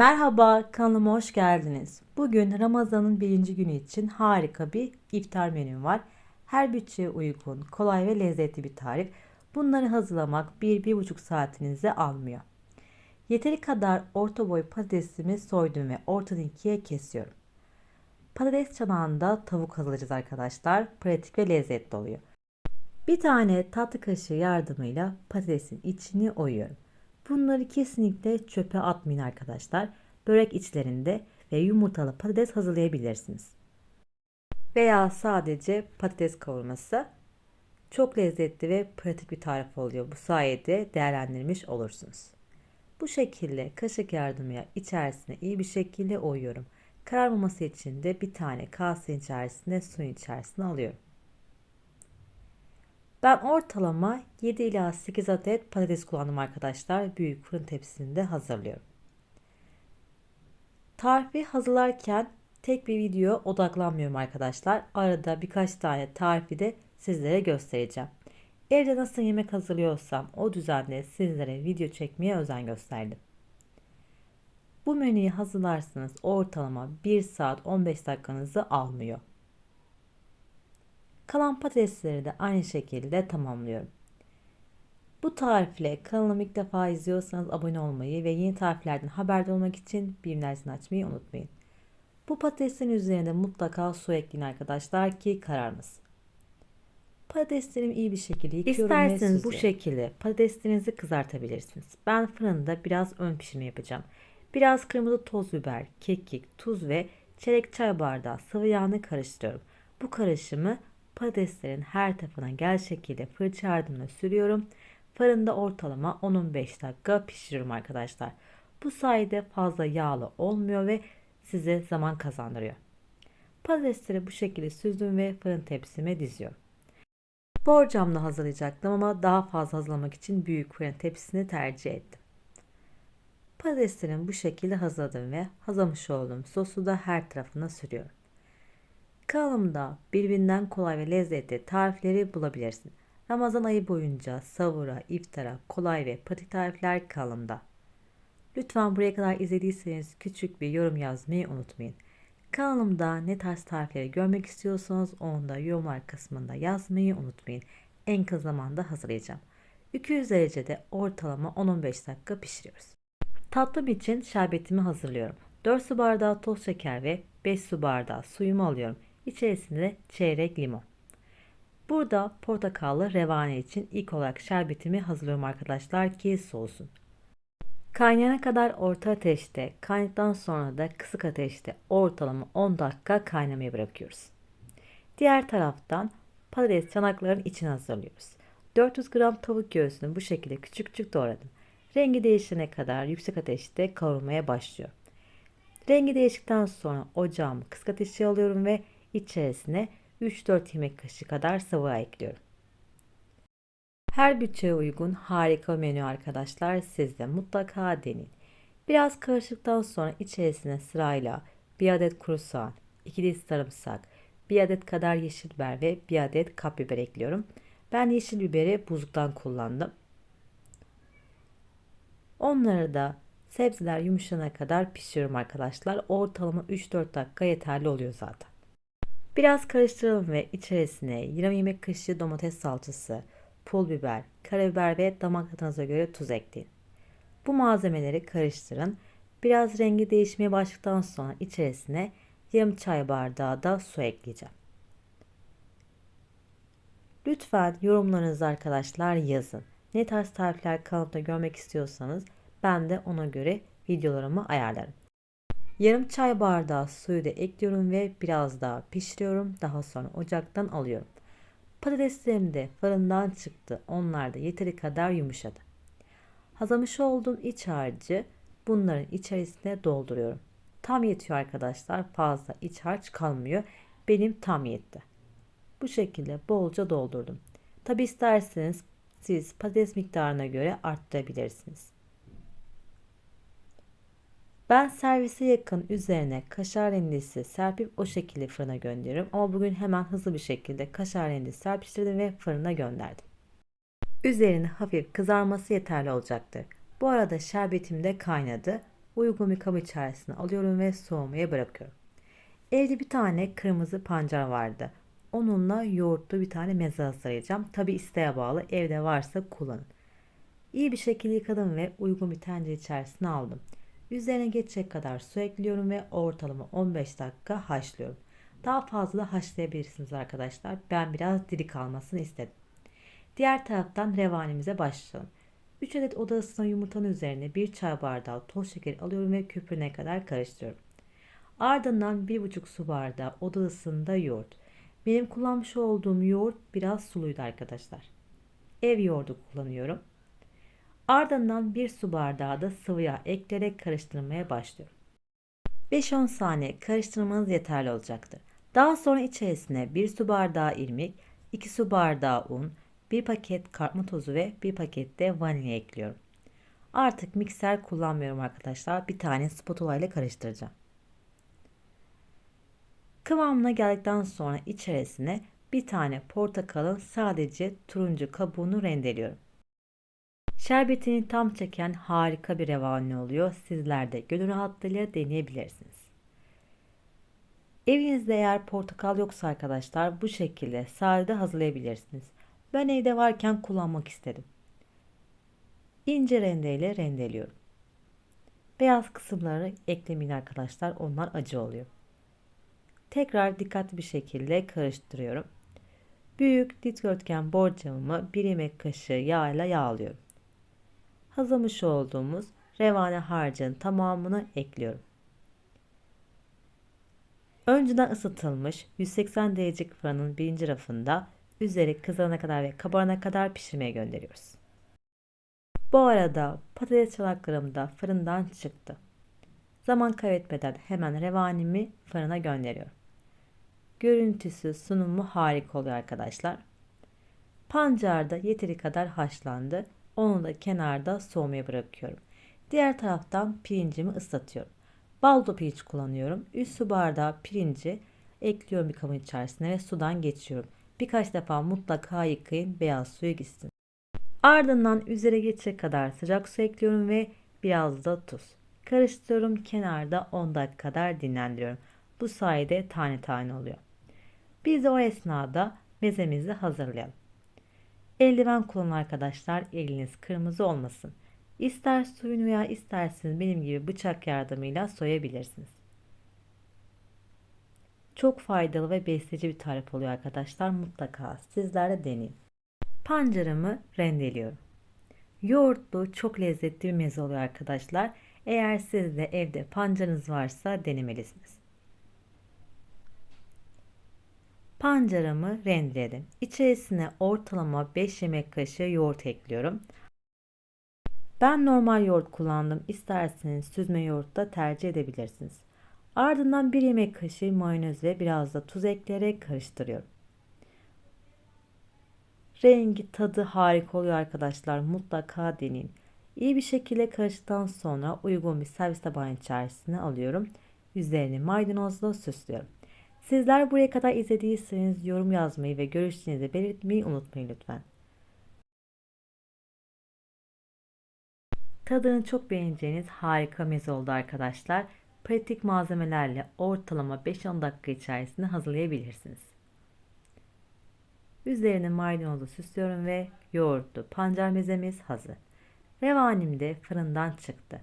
Merhaba, kanalıma hoş geldiniz. Bugün Ramazan'ın birinci günü için harika bir iftar menüm var. Her bütçeye uygun, kolay ve lezzetli bir tarif. Bunları hazırlamak 1-1,5 saatinizi almıyor. Yeteri kadar orta boy patatesimi soydum ve ortadan ikiye kesiyorum. Patates çanağında tavuk hazırlayacağız arkadaşlar. Pratik ve lezzetli oluyor. Bir tane tatlı kaşığı yardımıyla patatesin içini oyuyorum. Bunları kesinlikle çöpe atmayın arkadaşlar. Börek içlerinde ve yumurtalı patates hazırlayabilirsiniz. Veya sadece patates kavurması çok lezzetli ve pratik bir tarif oluyor. Bu sayede değerlendirmiş olursunuz. Bu şekilde kaşık yardımıyla içerisine iyi bir şekilde oyuyorum. Kararmaması için de bir tane kase içerisine suyun içerisine alıyorum. Ben ortalama 7 ila 8 adet patates kullandım arkadaşlar. Büyük fırın tepsisinde hazırlıyorum. Tarifi hazırlarken tek bir video odaklanmıyorum arkadaşlar. Arada birkaç tane tarifi de sizlere göstereceğim. Evde nasıl yemek hazırlıyorsam o düzende sizlere video çekmeye özen gösterdim. Bu menüyü hazırlarsanız ortalama 1 saat 15 dakikanızı almıyor. Kalan patatesleri de aynı şekilde tamamlıyorum. Bu tarifle kanalımı ilk defa izliyorsanız abone olmayı ve yeni tariflerden haberdar olmak için bildirimlerini açmayı unutmayın. Bu patateslerin üzerine mutlaka su ekleyin arkadaşlar ki kararmasın. Patateslerimi iyi bir şekilde yıkıyorum İsterseniz bu şekilde patateslerinizi kızartabilirsiniz. Ben fırında biraz ön pişirme yapacağım. Biraz kırmızı toz biber, kekik, tuz ve çeyrek çay bardağı sıvı yağını karıştırıyorum. Bu karışımı patateslerin her tarafına gel şekilde fırça yardımıyla sürüyorum. Fırında ortalama 10-15 dakika pişiriyorum arkadaşlar. Bu sayede fazla yağlı olmuyor ve size zaman kazandırıyor. Patatesleri bu şekilde süzdüm ve fırın tepsime diziyorum. Borcamla hazırlayacaktım ama daha fazla hazırlamak için büyük fırın tepsisini tercih ettim. Patateslerimi bu şekilde hazırladım ve hazırlamış olduğum sosu da her tarafına sürüyorum. Kanalımda birbirinden kolay ve lezzetli tarifleri bulabilirsin. Ramazan ayı boyunca savura, iftara, kolay ve pratik tarifler kanalımda. Lütfen buraya kadar izlediyseniz küçük bir yorum yazmayı unutmayın. Kanalımda ne tarz tarifleri görmek istiyorsanız onu da yorumlar kısmında yazmayı unutmayın. En kısa zamanda hazırlayacağım. 200 derecede ortalama 10-15 dakika pişiriyoruz. Tatlım için şerbetimi hazırlıyorum. 4 su bardağı toz şeker ve 5 su bardağı suyumu alıyorum. İçerisinde çeyrek limon. Burada portakallı revane için ilk olarak şerbetimi hazırlıyorum arkadaşlar ki soğusun. Kaynayana kadar orta ateşte, kaynadıktan sonra da kısık ateşte ortalama 10 dakika kaynamaya bırakıyoruz. Diğer taraftan patates çanaklarının içine hazırlıyoruz. 400 gram tavuk göğsünü bu şekilde küçük küçük doğradım. Rengi değişene kadar yüksek ateşte kavurmaya başlıyor. Rengi değiştikten sonra ocağımı kısık ateşe alıyorum ve içerisine 3-4 yemek kaşığı kadar sıvı ekliyorum. Her bütçeye uygun harika menü arkadaşlar. Siz de mutlaka deneyin. Biraz karıştıktan sonra içerisine sırayla bir adet kuru soğan, 2 diş sarımsak, bir adet kadar yeşil biber ve bir adet kapbiber ekliyorum. Ben yeşil biberi buzluktan kullandım. Onları da sebzeler yumuşana kadar pişiriyorum arkadaşlar. Ortalama 3-4 dakika yeterli oluyor zaten. Biraz karıştıralım ve içerisine yarım yemek kaşığı domates salçası, pul biber, karabiber ve damak tadınıza göre tuz ekleyin. Bu malzemeleri karıştırın. Biraz rengi değişmeye başladıktan sonra içerisine yarım çay bardağı da su ekleyeceğim. Lütfen yorumlarınızı arkadaşlar yazın. Ne tarz tarifler kanalımda görmek istiyorsanız ben de ona göre videolarımı ayarlarım. Yarım çay bardağı suyu da ekliyorum ve biraz daha pişiriyorum. Daha sonra ocaktan alıyorum. Patateslerim de fırından çıktı. Onlar da yeteri kadar yumuşadı. Hazırlamış olduğum iç harcı bunların içerisine dolduruyorum. Tam yetiyor arkadaşlar. Fazla iç harç kalmıyor. Benim tam yetti. Bu şekilde bolca doldurdum. Tabi isterseniz siz patates miktarına göre arttırabilirsiniz. Ben servise yakın üzerine kaşar rendesi serpip o şekilde fırına gönderirim. Ama bugün hemen hızlı bir şekilde kaşar rendesi serpiştirdim ve fırına gönderdim. Üzerine hafif kızarması yeterli olacaktır. Bu arada şerbetim de kaynadı. uygun bir kabı içerisine alıyorum ve soğumaya bırakıyorum. Evde bir tane kırmızı pancar vardı. Onunla yoğurtlu bir tane meze hazırlayacağım. Tabi isteğe bağlı evde varsa kullanın. İyi bir şekilde yıkadım ve uygun bir tencere içerisine aldım. Üzerine geçecek kadar su ekliyorum ve ortalama 15 dakika haşlıyorum. Daha fazla haşlayabilirsiniz arkadaşlar. Ben biraz diri kalmasını istedim. Diğer taraftan revanimize başlayalım. 3 adet oda ısıtan yumurtanın üzerine 1 çay bardağı toz şeker alıyorum ve köpürene kadar karıştırıyorum. Ardından 1,5 su bardağı oda ısısında yoğurt. Benim kullanmış olduğum yoğurt biraz suluydu arkadaşlar. Ev yoğurdu kullanıyorum. Ardından 1 su bardağı da sıvı yağ ekleyerek karıştırmaya başlıyorum. 5-10 saniye karıştırmanız yeterli olacaktır. Daha sonra içerisine 1 su bardağı irmik, 2 su bardağı un, 1 paket kartma tozu ve 1 paket de vanilya ekliyorum. Artık mikser kullanmıyorum arkadaşlar. Bir tane spatula ile karıştıracağım. Kıvamına geldikten sonra içerisine bir tane portakalın sadece turuncu kabuğunu rendeliyorum. Şerbetini tam çeken harika bir revani oluyor. Sizler de gönül rahatlığıyla deneyebilirsiniz. Evinizde eğer portakal yoksa arkadaşlar bu şekilde sade hazırlayabilirsiniz. Ben evde varken kullanmak istedim. İnce rendeyle rendeliyorum. Beyaz kısımları eklemeyin arkadaşlar. Onlar acı oluyor. Tekrar dikkatli bir şekilde karıştırıyorum. Büyük dikdörtgen borcamımı bir yemek kaşığı yağ ile yağlıyorum. Hazırlamış olduğumuz revane harcının tamamını ekliyorum. Önceden ısıtılmış 180 derecelik fırının birinci rafında üzeri kızarana kadar ve kabarana kadar pişirmeye gönderiyoruz. Bu arada patates çalaklarım da fırından çıktı. Zaman kaybetmeden hemen revanimi fırına gönderiyorum. Görüntüsü, sunumu harika oluyor arkadaşlar. Pancar da yeteri kadar haşlandı. Onu da kenarda soğumaya bırakıyorum. Diğer taraftan pirincimi ıslatıyorum. Baldo pirinç kullanıyorum. 3 su bardağı pirinci ekliyorum bir kabın içerisine ve sudan geçiyorum. Birkaç defa mutlaka yıkayın beyaz suyu gitsin. Ardından üzere geçecek kadar sıcak su ekliyorum ve biraz da tuz. Karıştırıyorum kenarda 10 dakika kadar dinlendiriyorum. Bu sayede tane tane oluyor. Biz de o esnada mezemizi hazırlayalım. Eldiven kullanın arkadaşlar eliniz kırmızı olmasın. İster suyun veya isterseniz benim gibi bıçak yardımıyla soyabilirsiniz. Çok faydalı ve besleyici bir tarif oluyor arkadaşlar. Mutlaka sizler de deneyin. Pancarımı rendeliyorum. Yoğurtlu çok lezzetli bir meze oluyor arkadaşlar. Eğer siz de evde pancarınız varsa denemelisiniz. Pancarımı rendeledim. İçerisine ortalama 5 yemek kaşığı yoğurt ekliyorum. Ben normal yoğurt kullandım. İsterseniz süzme yoğurt da tercih edebilirsiniz. Ardından 1 yemek kaşığı mayonez ve biraz da tuz ekleyerek karıştırıyorum. Rengi, tadı harika oluyor arkadaşlar. Mutlaka deneyin. İyi bir şekilde karıştıktan sonra uygun bir servis tabağı içerisine alıyorum. Üzerini maydanozla süslüyorum. Sizler buraya kadar izlediyseniz yorum yazmayı ve görüşlerinizi belirtmeyi unutmayın lütfen. Tadını çok beğeneceğiniz harika meze oldu arkadaşlar. Pratik malzemelerle ortalama 5-10 dakika içerisinde hazırlayabilirsiniz. Üzerini maydanozla süslüyorum ve yoğurtlu pancar mezemiz hazır. Revanim de fırından çıktı.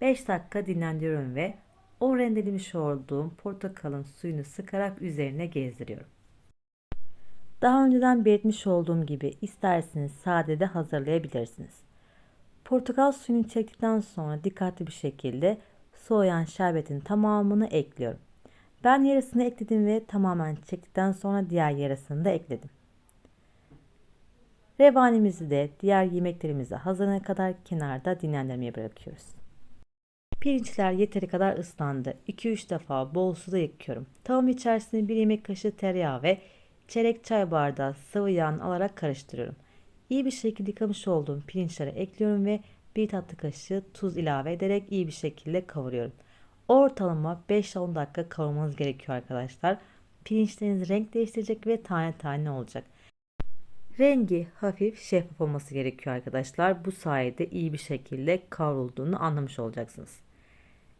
5 dakika dinlendiriyorum ve o rendelemiş olduğum portakalın suyunu sıkarak üzerine gezdiriyorum. Daha önceden belirtmiş olduğum gibi isterseniz sade de hazırlayabilirsiniz. Portakal suyunu çektikten sonra dikkatli bir şekilde soğuyan şerbetin tamamını ekliyorum. Ben yarısını ekledim ve tamamen çektikten sonra diğer yarısını da ekledim. Revanimizi de diğer yemeklerimizi hazırlanana kadar kenarda dinlendirmeye bırakıyoruz. Pirinçler yeteri kadar ıslandı. 2-3 defa bol suda yıkıyorum. Tavam içerisine 1 yemek kaşığı tereyağı ve çeyrek çay bardağı sıvı yağ alarak karıştırıyorum. İyi bir şekilde yıkamış olduğum pirinçleri ekliyorum ve bir tatlı kaşığı tuz ilave ederek iyi bir şekilde kavuruyorum. Ortalama 5-10 dakika kavurmanız gerekiyor arkadaşlar. Pirinçleriniz renk değiştirecek ve tane tane olacak. Rengi hafif şeffaf olması gerekiyor arkadaşlar. Bu sayede iyi bir şekilde kavrulduğunu anlamış olacaksınız.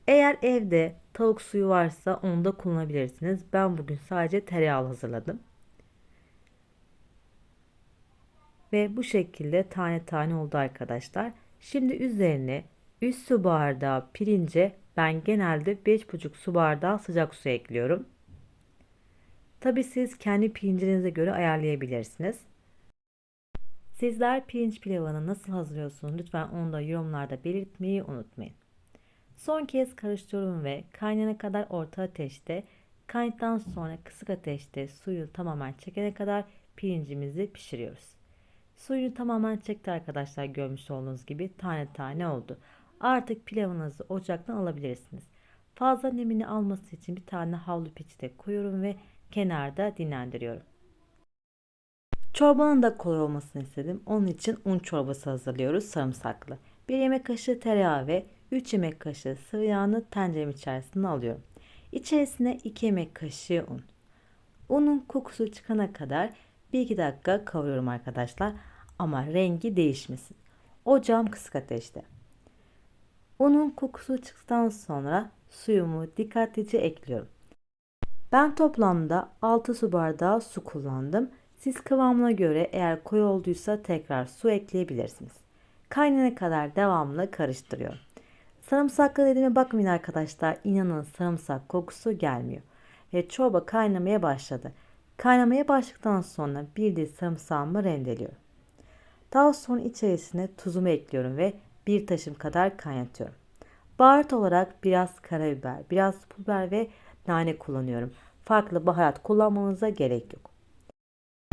Eğer evde tavuk suyu varsa onu da kullanabilirsiniz. Ben bugün sadece tereyağı hazırladım. Ve bu şekilde tane tane oldu arkadaşlar. Şimdi üzerine 3 su bardağı pirince ben genelde 5,5 su bardağı sıcak su ekliyorum. Tabi siz kendi pirincinize göre ayarlayabilirsiniz. Sizler pirinç pilavını nasıl hazırlıyorsunuz? Lütfen onu da yorumlarda belirtmeyi unutmayın. Son kez karıştırıyorum ve kaynana kadar orta ateşte, kaynadıktan sonra kısık ateşte suyu tamamen çekene kadar pirincimizi pişiriyoruz. Suyunu tamamen çekti arkadaşlar görmüş olduğunuz gibi tane tane oldu. Artık pilavınızı ocaktan alabilirsiniz. Fazla nemini alması için bir tane havlu peçete koyuyorum ve kenarda dinlendiriyorum. Çorbanın da kolay olmasını istedim. Onun için un çorbası hazırlıyoruz sarımsaklı. 1 yemek kaşığı tereyağı ve 3 yemek kaşığı sıvı yağını tencerem içerisine alıyorum. İçerisine 2 yemek kaşığı un. Unun kokusu çıkana kadar 1-2 dakika kavuruyorum arkadaşlar. Ama rengi değişmesin. Ocağım kısık ateşte. Unun kokusu çıktıktan sonra suyumu dikkatlice ekliyorum. Ben toplamda 6 su bardağı su kullandım. Siz kıvamına göre eğer koyu olduysa tekrar su ekleyebilirsiniz. Kaynana kadar devamlı karıştırıyorum. Sarımsaklı dediğime bakmayın arkadaşlar. İnanın sarımsak kokusu gelmiyor. Ve çorba kaynamaya başladı. Kaynamaya başladıktan sonra bir de sarımsağımı rendeliyorum. Daha sonra içerisine tuzumu ekliyorum ve bir taşım kadar kaynatıyorum. Baharat olarak biraz karabiber, biraz pul biber ve nane kullanıyorum. Farklı baharat kullanmanıza gerek yok.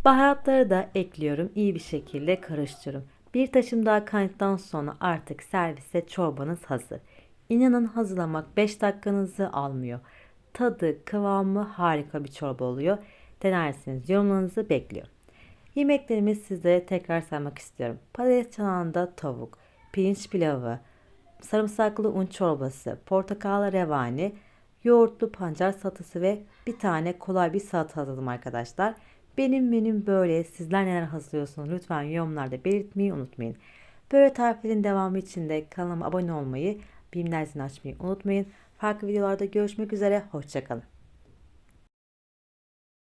Baharatları da ekliyorum. İyi bir şekilde karıştırıyorum. Bir taşım daha kaynadıktan sonra artık servise çorbanız hazır. İnanın hazırlamak 5 dakikanızı almıyor. Tadı, kıvamı harika bir çorba oluyor. Denerseniz yorumlarınızı bekliyorum. Yemeklerimi sizlere tekrar saymak istiyorum. Patates çanağında tavuk, pirinç pilavı, sarımsaklı un çorbası, portakallı revani, yoğurtlu pancar salatası ve bir tane kolay bir salata hazırladım arkadaşlar. Benim menüm böyle. Sizler neler hazırlıyorsunuz? Lütfen yorumlarda belirtmeyi unutmayın. Böyle tariflerin devamı için de kanalıma abone olmayı, bildirimleri açmayı unutmayın. Farklı videolarda görüşmek üzere. Hoşçakalın.